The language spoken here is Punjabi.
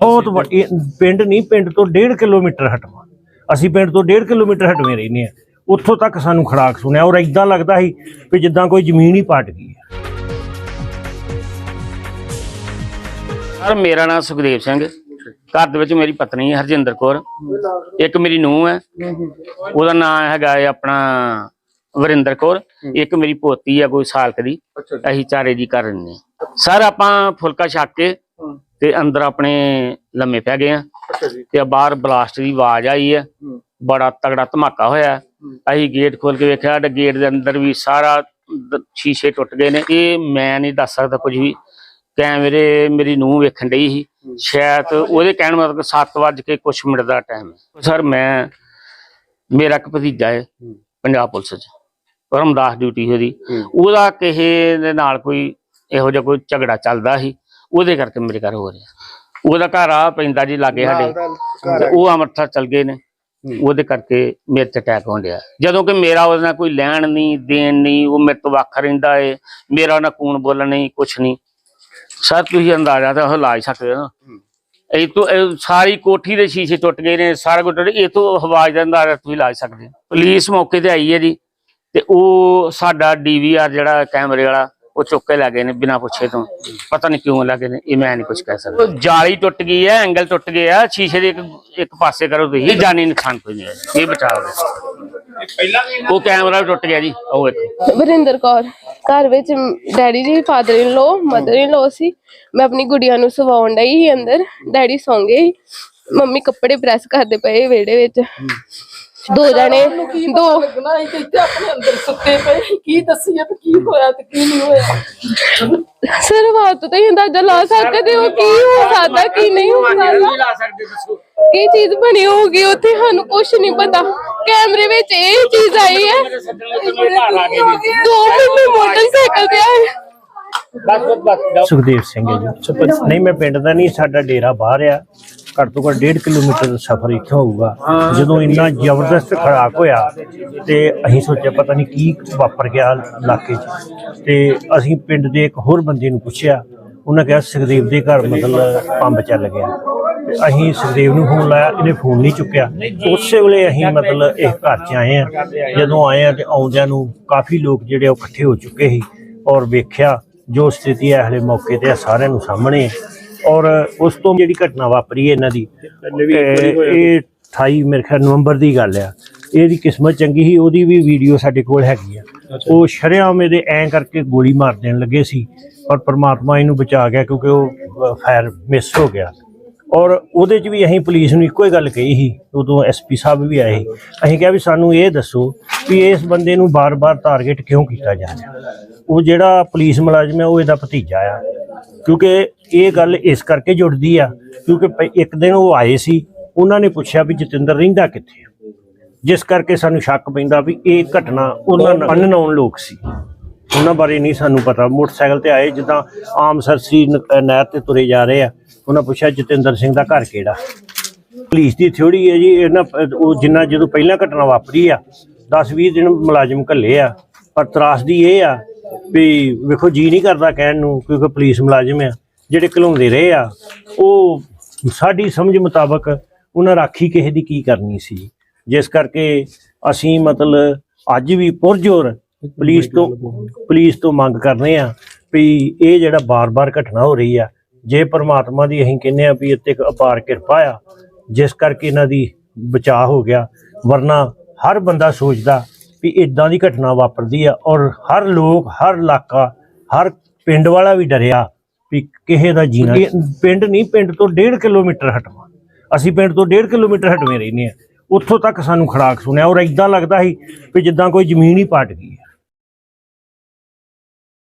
ਬਹੁਤ ਵੱਡੀ ਪਿੰਡ ਨਹੀਂ ਪਿੰਡ ਤੋਂ 1.5 ਕਿਲੋਮੀਟਰ ਹਟਵਾ। ਅਸੀਂ ਪਿੰਡ ਤੋਂ 1.5 ਕਿਲੋਮੀਟਰ ਹਟਵੇਂ ਰਹਿੰਦੇ ਆ। ਉੱਥੋਂ ਤੱਕ ਸਾਨੂੰ ਖੜਾਕ ਸੁਣਿਆ ਔਰ ਇਦਾਂ ਲੱਗਦਾ ਸੀ ਵੀ ਜਿੱਦਾਂ ਕੋਈ ਜ਼ਮੀਨ ਹੀ ਪਟ ਗਈ ਹੈ। ਸਰ ਮੇਰਾ ਨਾਮ ਸੁਖਦੇਵ ਸਿੰਘ ਘਰ ਦੇ ਵਿੱਚ ਮੇਰੀ ਪਤਨੀ ਹੈ ਹਰਜਿੰਦਰ ਕੌਰ। ਇੱਕ ਮੇਰੀ ਨੂੰਹ ਹੈ। ਉਹਦਾ ਨਾਮ ਹੈਗਾ ਹੈ ਆਪਣਾ ਵਰਿੰਦਰ ਕੌਰ। ਇੱਕ ਮੇਰੀ ਪੋਤੀ ਹੈ ਕੋਈ ਸਾਲ ਕੁ ਦੀ ਅਸੀਂ ਚਾਰੇ ਜੀ ਕਰ ਰਹੇ ਸਰ ਆਪਾਂ ਫੁਲਕਾ ਛੱਕ ਕੇ ਤੇ ਅੰਦਰ ਆਪਣੇ ਲੰਮੇ ਪੈ ਗਏ ਆ। ਤੇ ਬਾਹਰ ਬਲਾਸਟ ਦੀ ਆਵਾਜ਼ ਆਈ ਹੈ। ਬੜਾ ਤਗੜਾ ਧਮਾਕਾ ਹੋਇਆ। ਅਸੀਂ ਗੇਟ ਖੋਲ ਕੇ ਵੇਖਿਆ ਤੇ ਗੇਟ ਦੇ ਅੰਦਰ ਵੀ ਸਾਰਾ ਸ਼ੀਸ਼ੇ ਟੁੱਟ ਗਏ ਨੇ। ਇਹ ਮੈਂ ਨਹੀਂ ਦੱਸ ਸਕਦਾ ਕੁਝ ਵੀ। ਕੈਮਰੇ ਮੇਰੀ ਨੂੰਹ ਵੇਖਣ ਡਈ ਸੀ। ਸ਼ਾਇਦ ਉਹਦੇ ਕਹਿਣ ਮਤਲਬ 7 ਵਜੇ ਕੇ ਕੁਛ ਮਿੰਟ ਦਾ ਟਾਈਮ ਹੈ। ਸਰ ਮੈਂ ਮੇਰਾ ਇੱਕ ਭਤੀਜਾ ਹੈ ਪੰਜਾਬ ਪੁਲਿਸ 'ਚ। ਪਰਮਦਾਸ ਡਿਊਟੀ ਉਹਦੀ। ਉਹਦਾ ਕਿਸੇ ਦੇ ਨਾਲ ਕੋਈ ਇਹੋ ਜਿਹਾ ਕੋਈ ਝਗੜਾ ਚੱਲਦਾ ਸੀ। ਉਹਦੇ ਕਰਕੇ ਮੇਰੇ ਘਰ ਹੋ ਰਿਹਾ। ਉਹਦਾ ਘਰ ਆ ਪੈਂਦਾ ਜੀ ਲਾਗੇ ਸਾਡੇ। ਤੇ ਉਹ ਅੰਮ੍ਰਿਤਸਰ ਚਲ ਗਏ ਨੇ। ਉਹਦੇ ਕਰਕੇ ਮੇਰੇ ਤੇ ਅਟੈਕ ਹੋਣ ਡਿਆ। ਜਦੋਂ ਕਿ ਮੇਰਾ ਉਹਦੇ ਨਾਲ ਕੋਈ ਲੈਣ ਨਹੀਂ ਦੇਣ ਨਹੀਂ ਉਹ ਮੇਰੇ ਤੋਂ ਵੱਖ ਰਹਿੰਦਾ ਏ। ਮੇਰਾ ਨਾ ਕੂਣ ਬੋਲਣ ਨਹੀਂ ਕੁਛ ਨਹੀਂ। ਸਰ ਤੁਸੀਂ ਅੰਦਾਜ਼ਾ ਤਾਂ ਉਹ ਲਾ ਸਕਦੇ ਹੋ ਨਾ। ਇਹ ਤੋਂ ਸਾਰੀ ਕੋਠੀ ਦੇ ਸ਼ੀਸ਼ੇ ਟੁੱਟ ਗਏ ਨੇ ਸਾਰਾ ਕੁਝ ਟੁੱਟ ਇਹ ਤੋਂ ਆਵਾਜ਼ ਦਾ ਅੰਦਾਜ਼ਾ ਤੁਸੀਂ ਲਾ ਸਕਦੇ ਹੋ ਪੁਲਿਸ ਮੌਕੇ ਤੇ ਆਈ ਹੈ ਜੀ। ਤੇ ਉਹ ਸਾਡਾ ਡੀਵੀਆਰ ਜਿਹੜਾ ਕੈਮਰੇ ਵਾਲਾ ਉਹ ਚੁੱਕ ਕੇ ਲੈ ਗਏ ਨੇ ਬਿਨਾਂ ਪੁੱਛੇ ਤੋਂ। ਪਤਾ ਨਹੀਂ ਕਿਉਂ ਲੱਗੇ ਨੇ ਇਹ ਮੈਂ ਨਹੀਂ ਕੁਝ ਕਹਿ ਸਕਦਾ। ਜਾਲੀ ਟੁੱਟ ਗਈ ਹੈ ਐਂਗਲ ਟੁੱਟ ਗਿਆ ਸ਼ੀਸ਼ੇ ਦੇ ਇੱਕ ਇੱਕ ਪਾਸੇ ਕਰੋ ਤੁਸੀਂ ਜਾਨੀ ਨੁਕਸਾਨ ਕੋਈ ਨਹੀਂ ਹੋਇਆ। ਇਹ ਬਚਾਓ ਉਹ ਕੈਮਰਾ ਵੀ ਟੁੱਟ ਗਿਆ ਜੀ ਉਹ ਇੱਕ ਵਰਿੰਦਰ ਕੌਰ ਘਰ ਵਿੱਚ ਡੈਡੀ ਜੀ father in low mother in ਲੋ ਸੀ। ਮੈਂ ਆਪਣੀ ਗੁੜੀਆ ਨੂੰ ਸਵਾਉਣ ਡਈ ਸੀ ਅੰਦਰ ਡੈਡੀ ਸੌਂ ਗਏ ਸੀ। ਮੰਮੀ ਕੱਪੜੇ ਪ੍ਰੈਸ ਕਰਦੇ ਪਏ ਵਿਹੜੇ ਵਿੱਚ। ਦੋ ਜਣੇ ਦੋ ਲੱਗਣਾ ਸੀ ਕਿ ਇੱਥੇ ਆਪਣੇ ਅੰਦਰ ਸੁੱਤੇ ਪਏ ਸੀ। ਕੀ ਦੱਸੀਏ ਤੇ ਕੀ ਹੋਇਆ ਤੇ ਕੀ ਨਹੀਂ ਹੋਇਆ। ਸਿਰ ਬਾਤ ਤਾਂ ਹੀ ਅੰਦਾਜ਼ਾ ਲਾ ਸਕਦੇ ਹੋ ਕੀ ਹੋ ਸਕਦਾ ਕੀ ਨਹੀਂ ਹੋ ਸਕਦਾ? ਲਾ ਸਕਦੇ ਦੱਸੋ। ਕੀ ਚੀਜ਼ ਬਣੀ ਹੋਊਗੀ ਉੱਥੇ ਸਾਨੂੰ ਕੁਝ ਨਹੀਂ ਪਤਾ। ਕੈਮਰੇ ਵਿੱਚ ਇਹ ਚੀਜ਼ ਆਈ ਹੈ। ਦੋ ਮਿੰਟ ਮੋਟਰਸਾਈਕਲ ਤੇ ਆਏ। ਸੁਖਦੇਵ ਸਿੰਘ ਹੈ ਜੀ। ਨਹੀਂ ਮੈਂ ਪਿੰਡ ਦਾ ਨਹੀਂ ਸਾਡਾ ਡੇਰਾ ਬਾਹਰ ਆ। ਘੱਟ ਤੋਂ ਘੱਟ 1.5 ਕਿਲੋਮੀਟਰ ਦਾ ਸਫ਼ਰ ਇੱਥੋਂ ਹੋਊਗਾ। ਜਦੋਂ ਇੰਨਾ ਜ਼ਬਰਦਸਤ ਖੜਾਕ ਹੋਇਆ ਤੇ ਅਸੀਂ ਸੋਚਿਆ ਪਤਾ ਨਹੀਂ ਕੀ ਵਾਪਰ ਗਿਆ ਇਲਾਕੇ 'ਚ। ਤੇ ਅਸੀਂ ਪਿੰਡ ਦੇ ਇੱਕ ਹੋਰ ਬੰਦੇ ਨੂੰ ਪੁੱਛਿਆ ਉਹਨਾਂ ਕਿਹਾ ਸੁਖਦੇਵ ਦੇ ਘਰ ਮਤਲਬ ਪੰਬ ਚੱਲ ਗਿਆ। ਅਸੀਂ ਸੁਖਦੇਵ ਨੂੰ ਫੋਨ ਲਾਇਆ ਇਹਨੇ ਫੋਨ ਨਹੀਂ ਚੁੱਕਿਆ। ਉਸੇ ਵੇਲੇ ਅਸੀਂ ਮਤਲਬ ਇਸ ਘਰ 'ਚ ਆਏ ਆ। ਜਦੋਂ ਆਏ ਆ ਤੇ ਆਉਂਦਿਆਂ ਨੂੰ ਕਾਫੀ ਲੋਕ ਜਿਹੜੇ ਉਹ ਇਕੱਠੇ ਹੋ ਚੁੱਕੇ ਸੀ ਔਰ ਵੇਖਿਆ ਜੋ ਸਥਿਤੀ ਹੈ ਹਲੇ ਮੌਕੇ ਤੇ ਆ ਸਾਰਿਆਂ ਨੂੰ ਸਾਹਮਣੇ ਹੈ। ਔਰ ਉਸ ਤੋਂ ਜਿਹੜੀ ਘਟਨਾ ਵਾਪਰੀ ਹੈ ਇਹਨਾਂ ਦੀ ਇਹ ਇਹ 28 ਮੇਰੇ ਖਿਆਲ ਨਵੰਬਰ ਦੀ ਗੱਲ ਆ। ਇਹਦੀ ਕਿਸਮਤ ਚੰਗੀ ਸੀ ਉਹਦੀ ਵੀ ਵੀਡੀਓ ਸਾਡੇ ਕੋਲ ਹੈਗੀ ਆ। ਉਹ ਸ਼ਰੇਆਮ ਇਹਦੇ ਐਂ ਕਰਕੇ ਗੋਲੀ ਮਾਰ ਦੇਣ ਲੱਗੇ ਸੀ ਪਰ ਪ੍ਰਮਾਤਮਾ ਇਹਨੂੰ ਬਚਾ ਗਿਆ ਕਿਉਂਕਿ ਉਹ ਫਾਇਰ ਮਿਸ ਹੋ ਗਿਆ। ਔਰ ਉਹਦੇ 'ਚ ਵੀ ਅਸੀਂ ਪੁਲਿਸ ਨੂੰ ਇੱਕੋ ਹੀ ਗੱਲ ਕਹੀ ਸੀ ਉਦੋਂ ਐਸਪੀ ਸਾਹਿਬ ਵੀ ਆਏ ਅਸੀਂ ਕਿਹਾ ਵੀ ਸਾਨੂੰ ਇਹ ਦੱਸੋ ਵੀ ਇਸ ਬੰਦੇ ਨੂੰ ਬਾਰ-ਬਾਰ ਟਾਰਗੇਟ ਕਿਉਂ ਕੀਤਾ ਜਾ ਰਿਹਾ। ਉਹ ਜਿਹੜਾ ਪੁਲਿਸ ਮੁਲਾਜ਼ਮ ਹੈ, ਉਹ ਇਹਦਾ ਭਤੀਜਾ ਆ। ਕਿਉਂਕਿ ਇਹ ਗੱਲ ਇਸ ਕਰਕੇ ਜੁੜਦੀ ਆ, ਕਿਉਂਕਿ ਪ- ਇੱਕ ਦਿਨ ਉਹ ਆਏ ਸੀ, ਉਹਨਾਂ ਨੇ ਪੁੱਛਿਆ ਵੀ ਜਤਿੰਦਰ ਰਹਿੰਦਾ ਕਿੱਥੇ ਆ? ਜਿਸ ਕਰਕੇ ਸਾਨੂੰ ਸ਼ੱਕ ਪੈਂਦਾ ਵੀ ਇਹ ਘਟਨਾ ਉਹਨਾਂ ਨਾਲ ਅਨਨੋਨ ਲੋਕ ਸੀ। ਉਹਨਾਂ ਬਾਰੇ ਨਹੀਂ ਸਾਨੂੰ ਪਤਾ। ਮੋਟਰਸਾਈਕਲ ਤੇ ਆਏ, ਜਿੱਦਾਂ ਆਮ ਸਰਸੀ ਨਹਿਰ ਤੇ ਤੁਰੇ ਜਾ ਰਹੇ ਆ। ਉਹਨਾਂ ਪੁੱਛਿਆ, ਜਤਿੰਦਰ ਸਿੰਘ ਦਾ ਘਰ ਕਿਹੜਾ? ਪੁਲਿਸ ਦੀ ਥਿਉੜੀ ਹੈ ਜੀ, ਇਹਨਾਂ ਉਹ ਜਿੰਨਾ ਜਦੋਂ ਪਹਿਲਾਂ ਘਟਨਾ ਵਾਪਰੀ ਆ 10-20 ਦਿਨ ਮੁਲਾਜ਼ਮ ਘੱਲੇ ਆ, ਪਰ ਤਰਾਸਦੀ ਇਹ ਆ ਵੀ ਵੇਖੋ ਜੀ ਨਹੀਂ ਕਰਦਾ ਕਹਿਣ ਨੂੰ ਕਿਉਂਕਿ ਪੁਲਿਸ ਮੁਲਾਜ਼ਮ ਆ, ਜਿਹੜੇ ਘਲਾਉਂਦੇ ਰਹੇ ਆ, ਉਹ ਸਾਡੀ ਸਮਝ ਮੁਤਾਬਕ ਉਹਨਾਂ ਰਾਖੀ ਕਿਸੇ ਦੀ ਕੀ ਕਰਨੀ ਸੀ। ਜਿਸ ਕਰਕੇ ਅਸੀਂ ਮਤਲਬ ਅੱਜ ਵੀ ਪੁਰਜੋਰ ਪੁਲਿਸ ਤੋਂ ਪੁਲਿਸ ਤੋਂ ਮੰਗ ਕਰਨੇ ਆ ਵੀ ਇਹ ਜਿਹੜਾ ਬਾਰ-ਬਾਰ ਘਟਨਾ ਹੋ ਰਹੀ ਆ, ਜੇ ਪਰਮਾਤਮਾ ਦੀ ਅਸੀਂ ਕਹਿੰਦੇ ਆ ਵੀ ਇੱਥੇ ਇੱਕ ਅਪਾਰ ਕਿਰਪਾ ਆ, ਜਿਸ ਕਰਕੇ ਇਹਨਾਂ ਦੀ ਬਚਾਅ ਹੋ ਗਿਆ, ਵਰਨਾ ਹਰ ਬੰਦਾ ਸੋਚਦਾ ਵੀ ਇਦਾਂ ਦੀ ਘਟਨਾ ਵਾਪਰਦੀ ਆ ਔਰ ਹਰ ਲੋਕ ਹਰ ਇਲਾਕਾ ਹਰ ਪਿੰਡ ਵਾਲਾ ਵੀ ਡਰਿਆ ਵੀ ਕਿਸੇ ਦਾ ਜੀਣਾ ਪਿੰਡ ਨਹੀਂ ਪਿੰਡ ਤੋਂ 1.5 ਕਿਲੋਮੀਟਰ ਹਟਵਾ। ਅਸੀਂ ਪਿੰਡ ਤੋਂ 1.5 ਕਿਲੋਮੀਟਰ ਹਟਵੇਂ ਰਹਿੰਦੇ ਆ ਉੱਥੋਂ ਤੱਕ ਸਾਨੂੰ ਖੜਾਕ ਸੁਣਿਆ ਔਰ ਇਦਾਂ ਲੱਗਦਾ ਸੀ ਵੀ ਜਿੱਦਾਂ ਕੋਈ ਜ਼ਮੀਨ ਹੀ ਪਟ ਗਈ ਹੈ।